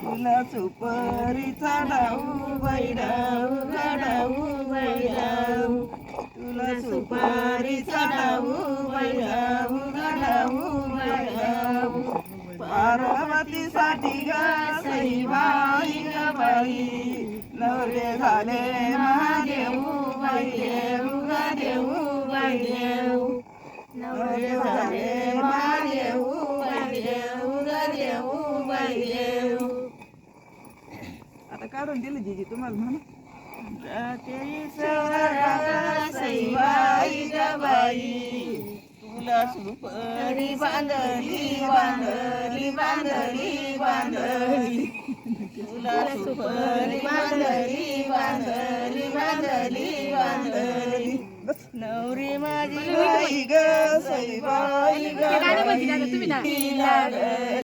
तुला सुपारी चढाऊ बैडाऊ गाडाऊ बैडाऊ तुला सुपारी चढाऊ बैडाऊ गाडाऊ बैडाऊ पार्वतीसाठी गा सई बाई नवरे झाले महादेऊ बाई देव देऊ बाई देव नवरे झाले महादेऊ बाई देव देऊ बाई देव आता काढून दिलं जीजी तुम्हाला म्हणा सईबाई बाई. तुला सुपरी बांधली बांधली बांधली बांधली. सुपरी बांधली बांधली बांधली बांधली. नवरी माझी बाई ग ग बाई, ग